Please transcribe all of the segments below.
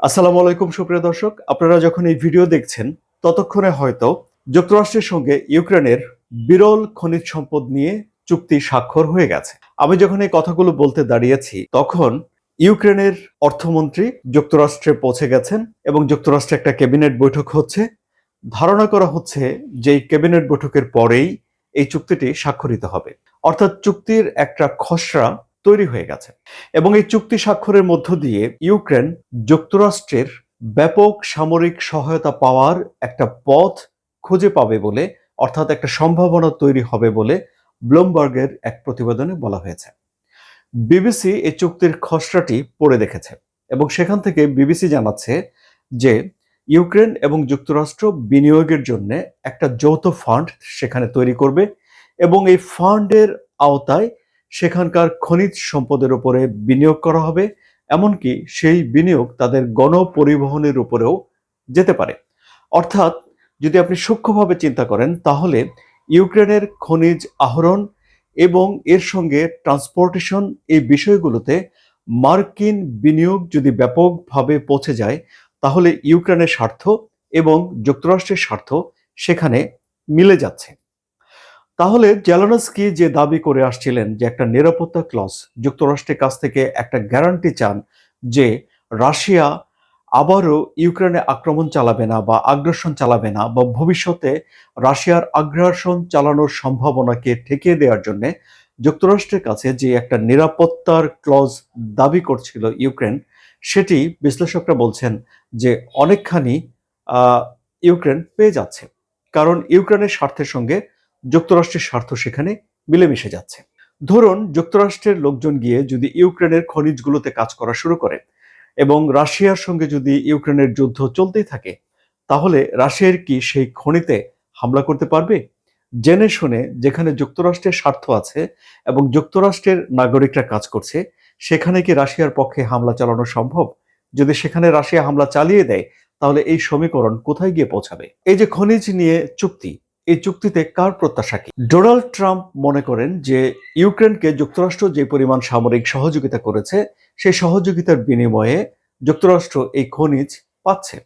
আসসালামু আলাইকুম, সুপ্রিয় দর্শক। আপনারা যখন এই ভিডিও দেখছেন, ততক্ষণে হয়তো যুক্তরাষ্ট্রের সঙ্গে ইউক্রেনের বিরল খনিজ সম্পদ নিয়ে চুক্তি স্বাক্ষর হয়ে গেছে। আমি যখন এই কথাগুলো বলতে দাঁড়িয়েছি, তখন ইউক্রেনের অর্থমন্ত্রী যুক্তরাষ্ট্রে পৌঁছে গেছেন এবং যুক্তরাষ্ট্রে একটা ক্যাবিনেট বৈঠক হচ্ছে। ধারণা করা হচ্ছে যে এই ক্যাবিনেট বৈঠকের পরেই এই চুক্তিটি স্বাক্ষরিত হবে। অর্থাৎ চুক্তির একটা খসড়া তৈরি হয়ে গেছে। এবং এই চুক্তি স্বাক্ষরের মধ্য দিয়ে ইউক্রেন যুক্তরাষ্ট্রের ব্যাপক সামরিক সহায়তা পাওয়ার একটা পথ খুঁজে পাবে বলে, অর্থাৎ একটা সম্ভাবনা তৈরি হবে বলে ব্লুমবার্গের এক প্রতিবেদনে বলা হয়েছে। বিবিসি এই চুক্তির খসড়াটি পড়ে দেখেছে এবং সেখান থেকে বিবিসি জানাচ্ছে যে ইউক্রেন এবং যুক্তরাষ্ট্র বিনিয়োগের জন্য একটা যৌথ ফান্ড সেখানে তৈরি করবে এবং এই ফান্ডের আওতায় সেখানকার খনিজ সম্পদের উপরে বিনিয়োগ করা হবে, এমনকি সেই বিনিয়োগ তাদের গণপরিবহনের উপরেও যেতে পারে। অর্থাৎ, যদি আপনি সূক্ষ্মভাবে চিন্তা করেন, তাহলে ইউক্রেনের খনিজ আহরণ এবং এর সঙ্গে ট্রান্সপোর্টেশন এই বিষয়গুলোতে মার্কিন বিনিয়োগ যদি ব্যাপকভাবে পৌঁছে যায়, তাহলে ইউক্রেনের স্বার্থ এবং যুক্তরাষ্ট্রের স্বার্থ সেখানে মিলে যাচ্ছে। তাহলে জেলানস্কি যে দাবি করে আসছিলেন যে একটা নিরাপত্তা ক্লস যুক্তরাষ্ট্রের কাছ থেকে একটা গ্যারান্টি চান যে রাশিয়া আবারও ইউক্রেনে আক্রমণ চালাবে না বা আগ্রাসন চালাবে না বা ভবিষ্যতে রাশিয়ার আগ্রাসন চালানোর সম্ভাবনাকে ঠেকিয়ে দেওয়ার জন্য যুক্তরাষ্ট্রের কাছে যে একটা নিরাপত্তার ক্লজ দাবি করছিল ইউক্রেন, সেটি বিশ্লেষকরা বলছেন যে অনেকখানি ইউক্রেন পেয়ে যাচ্ছে। কারণ ইউক্রেনের স্বার্থের সঙ্গে যুক্তরাষ্ট্রের স্বার্থ সেখানে মিলেমিশে যাচ্ছে। ধরুন, যুক্তরাষ্ট্রের লোকজন গিয়ে যদি ইউক্রেনের খনিজগুলোতে কাজ করা শুরু করে এবং রাশিয়ার সঙ্গে যদি ইউক্রেনের যুদ্ধ চলতেই থাকে, তাহলে রাশিয়ার কি সেই খনিতে হামলা করতে পারবে? জেনে শুনে যেখানে যুক্তরাষ্ট্রের স্বার্থ আছে এবং যুক্তরাষ্ট্রের নাগরিকরা কাজ করছে, সেখানে কি রাশিয়ার পক্ষে হামলা চালানো সম্ভব? যদি সেখানে রাশিয়া হামলা চালিয়ে দেয়, তাহলে এই সমীকরণ কোথায় গিয়ে পৌঁছাবে? এই যে খনিজ নিয়ে চুক্তি এই চুক্তিতে কার প্রত্যাশা কি? ডোনাল্ড ট্রাম্প মনে করেন যে ইউক্রেনকে যুক্তরাষ্ট্র যে পরিমাণ সামরিক সহযোগিতা করেছে, সেই সহযোগিতার বিনিময়ে যুক্তরাষ্ট্র এই খনিজ পাচ্ছে।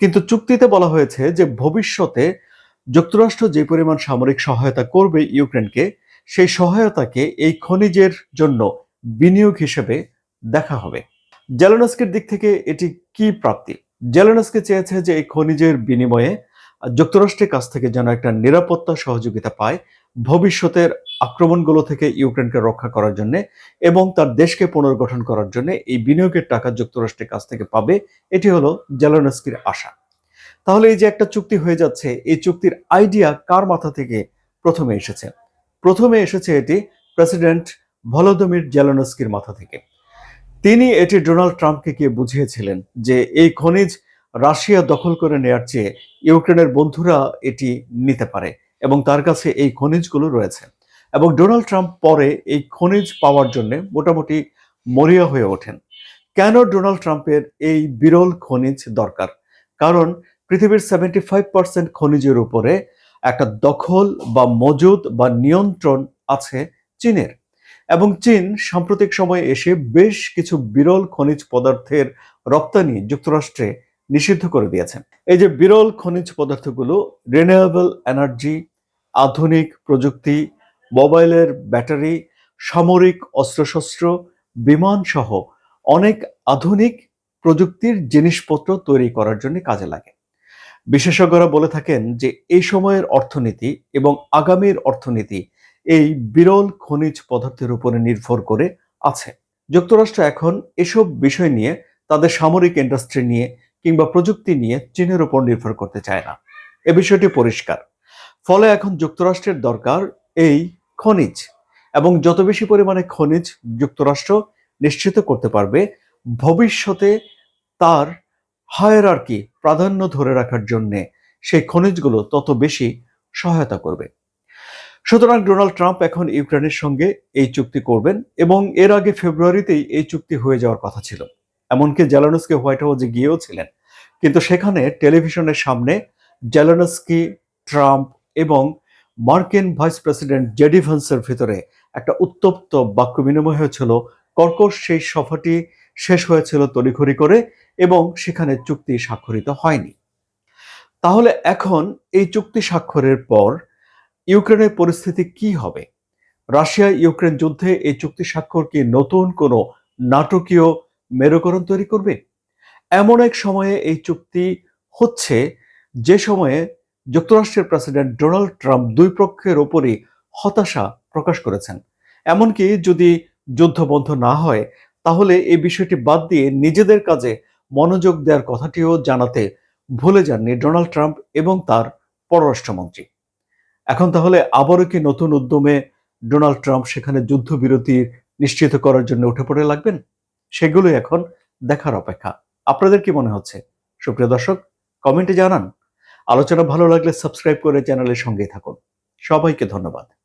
কিন্তু চুক্তিতে বলা হয়েছে যে ভবিষ্যতে যুক্তরাষ্ট্র যে পরিমাণ সামরিক সহায়তা করবে ইউক্রেনকে, সেই সহায়তাকে এই খনিজের জন্য বিনিয়োগ হিসেবে দেখা হবে। জেলেনস্কির দিক থেকে এটি কি প্রাপ্তি? জেলেনস্কি চেয়েছে যে এই খনিজের বিনিময়ে যুক্তরাষ্ট্রের কাছ থেকে যেন একটা নিরাপত্তা সহযোগিতা পায় ভবিষ্যতের আক্রমণগুলো থেকে ইউক্রেনকে রক্ষা করার জন্য এবং তার দেশকে পুনর্গঠন করার জন্য এই বিনিয়োগের টাকা যুক্তরাষ্ট্রের কাছ থেকে পাবে, এটি হলো জেলোনস্কির আশা। তাহলে এই যে একটা চুক্তি হয়ে যাচ্ছে, এই চুক্তির আইডিয়া কার মাথা থেকে প্রথমে এসেছে? প্রথমে এসেছে এটি প্রেসিডেন্ট ভলোদমির জেলোনস্কির মাথা থেকে। তিনি এটি ডোনাল্ড ট্রাম্পকে গিয়ে বুঝিয়েছিলেন যে এই খনিজ রাশিয়া দখল করে নেয়ার চেয়ে ইউক্রেনের বন্ধুরা এটি নিতে পারে এবং তার কাছে এই খনিজগুলো রয়েছে। এবং ডোনাল্ড ট্রাম্প পরে এই খনিজ পাওয়ার জন্য মোটামুটি মরিয়া হয়ে ওঠেন। কেন ডোনাল্ড ট্রাম্পের এই বিরল খনিজ দরকার? কারণ পৃথিবীর সেভেন্টি ফাইভ পার্সেন্ট খনিজের উপরে একটা দখল বা মজুদ বা নিয়ন্ত্রণ আছে চীনের। এবং চীন সাম্প্রতিক সময়ে এসে বেশ কিছু বিরল খনিজ পদার্থের রপ্তানি যুক্তরাষ্ট্রে নিষিদ্ধ করে দিয়েছেন। এই যে বিরল খনিজ পদার্থগুলো রিনিউয়েবল এনার্জি আধুনিক প্রযুক্তি, মোবাইলের ব্যাটারি, সামরিক অস্ত্রশস্ত্র, বিমান সহ অনেক আধুনিক প্রযুক্তির জিনিসপত্র তৈরি করার জন্য কাজে লাগে। বিশেষজ্ঞরা বলে থাকেন যে এই সময়ের অর্থনীতি এবং আগামীর অর্থনীতি এই বিরল খনিজ পদার্থের উপরে নির্ভর করে আছে। যুক্তরাষ্ট্র এখন এসব বিষয় নিয়ে তাদের সামরিক ইন্ডাস্ট্রি নিয়ে কিংবা প্রযুক্তি নিয়ে চীনের উপর নির্ভর করতে চায় না। এ বিষয়টি পরিষ্কার। ফলে এখন যুক্তরাষ্ট্রের দরকার এই খনিজ এবং যত বেশি পরিমাণে খনিজ যুক্তরাষ্ট্র নিশ্চিত করতে পারবে, ভবিষ্যতে তার হায়ারার্কি প্রাধান্য ধরে রাখার জন্যে সেই খনিজগুলো তত বেশি সহায়তা করবে। সুতরাং ডোনাল্ড ট্রাম্প এখন ইউক্রেনের সঙ্গে এই চুক্তি করবেন এবং এর আগে ফেব্রুয়ারিতেই এই চুক্তি হয়ে যাওয়ার কথা ছিল। এমনকি জেলানস্কি হোয়াইট হাউসে গিয়েও ছিলেন। কিন্তু সেখানে টেলিভিশনের সামনে জেলানস্কি, ট্রাম্প এবং মার্কিন ভাইস প্রেসিডেন্ট জেডি ভ্যান্সের ভিতরে একটা উত্তপ্ত বাক্য বিনিময় হয়েছিল। কর্কশ সেই সভাটি শেষ হয়েছিল তড়িঘড়ি করে এবং সেখানে চুক্তি স্বাক্ষরিত হয়নি। তাহলে এখন এই চুক্তি স্বাক্ষরের পর ইউক্রেনের পরিস্থিতি কি হবে? রাশিয়া ইউক্রেন যুদ্ধে এই চুক্তি স্বাক্ষর কি নতুন কোনো নাটকীয় মেরুকরণ তৈরি করবে? এমন এক সময়ে এই চুক্তি হচ্ছে যে সময়ে যুক্তরাষ্ট্রের প্রেসিডেন্ট ডোনাল্ড ট্রাম্প দুই পক্ষের ওপরই হতাশা প্রকাশ করেছেন। এমনকি যদি যুদ্ধ বন্ধ না হয়, তাহলে এই বিষয়টি বাদ দিয়ে নিজেদের কাজে মনোযোগ দেওয়ার কথাটিও জানাতে ভুলে যাননি ডোনাল্ড ট্রাম্প এবং তার পররাষ্ট্রমন্ত্রী। এখন তাহলে আবারও কি নতুন উদ্যমে ডোনাল্ড ট্রাম্প সেখানে যুদ্ধবিরতি নিশ্চিত করার জন্য উঠে পড়ে লাগবেন? সেগুলোই এখন দেখার অপেক্ষা। আপনাদের কি মনে হচ্ছে? সুপ্রিয় দর্শক, কমেন্টে জানান। আলোচনা ভালো লাগলে সাবস্ক্রাইব করে চ্যানেলের সঙ্গেই থাকুন। সবাইকে ধন্যবাদ।